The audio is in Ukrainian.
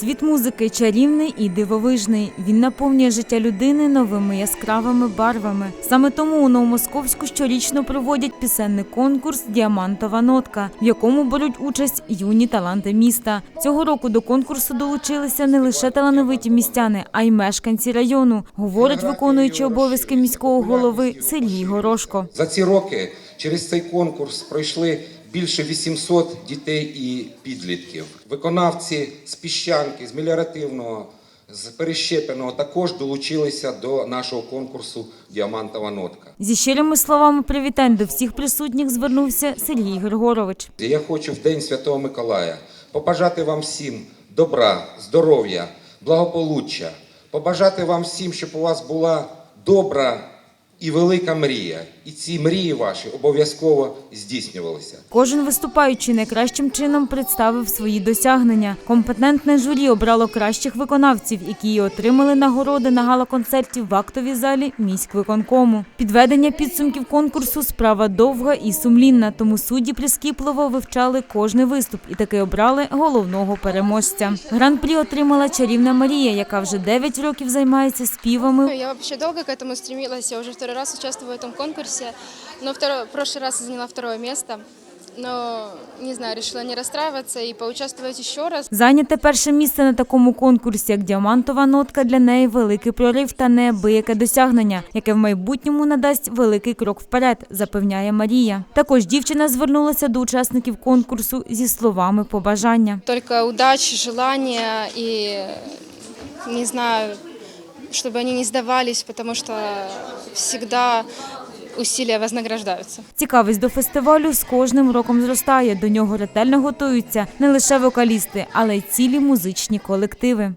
Світ музики чарівний і дивовижний. Він наповнює життя людини новими яскравими барвами. Саме тому у Новомосковську щорічно проводять пісенний конкурс Діамантова нотка, в якому беруть участь юні таланти міста. Цього року до конкурсу долучилися не лише талановиті містяни, а й мешканці району, говорить виконуючий обов'язки міського голови Сергій Горошко. За ці роки через цей конкурс пройшли більше 800 дітей і підлітків. Виконавці з піщанки, з меліоративного, з перещепеного також долучилися до нашого конкурсу Діамантова нотка. Зі щирими словами привітань до всіх присутніх звернувся Сергій Григорович. Я хочу в День Святого Миколая побажати вам всім добра, здоров'я, благополуччя, побажати вам всім, щоб у вас була добра і велика мрія. І ці мрії ваші обов'язково здійснювалися. Кожен виступаючий найкращим чином представив свої досягнення. Компетентне журі обрало кращих виконавців, які й отримали нагороди на гала-концерті в актовій залі міськвиконкому. Підведення підсумків конкурсу справа довга і сумлінна, тому судді прискіпливо вивчали кожний виступ і таки обрали головного переможця. Гран-прі отримала чарівна Марія, яка вже 9 років займається співами Я вообще долго к этому стремилась. Я уже второй раз участвую в этом конкурсе. Но второй, в прошлый раз заняла второе место. Но, не знаю, решила не расстраиваться и поучаствовать еще раз. Зайняте перше місце на такому конкурсі, як діамантова нотка, для неї великий прорив та неабияке досягнення, яке в майбутньому надасть великий крок вперед, запевняє Марія. Також дівчина звернулася до учасників конкурсу зі словами побажання. Только удачи, желания и, не знаю, чтобы они не сдавались, потому что всегда усилия вознаграждаются. Цікавість до фестивалю з кожним роком зростає. До нього ретельно готуються не лише вокалісти, але й цілі музичні колективи.